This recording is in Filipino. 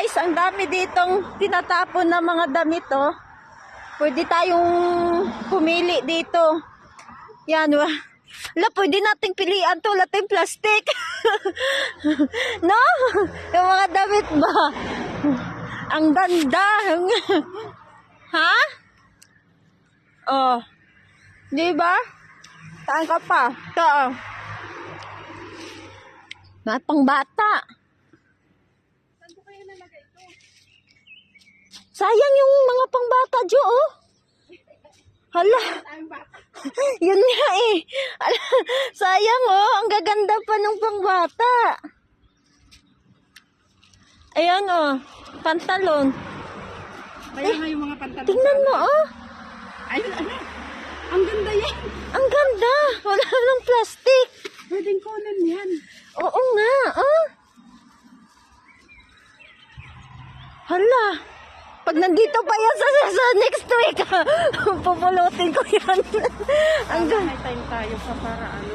Guys, ang dami ditong tinatapon na mga damit, oh. Pwede tayong pumili dito. Yan, wa. Ala, pwede nating pilian to, lating plastic. no? Yung mga damit ba? Ang ganda. ha? Oh. Di ba? Saan ka pa? Ito, oh. Mga pang bata. Sayang yung mga pangbata, Jo, oh. Hala. Yun nga eh. Ala, sayang, oh. Ang gaganda pa ng pangbata. Ayan, oh. Pantalon. Kaya nga yung mga pantalon. Tingnan mo, oh. Ayun, ano? Ang ganda yan. Ang ganda. Wala ng plastic. Pwedeng kunin yan. Oo nga, oh. Hala. Pag nandito pa yan sa, sa, sa next week, pupulutin ko yan. Ang ganda. May time tayo sa para ano.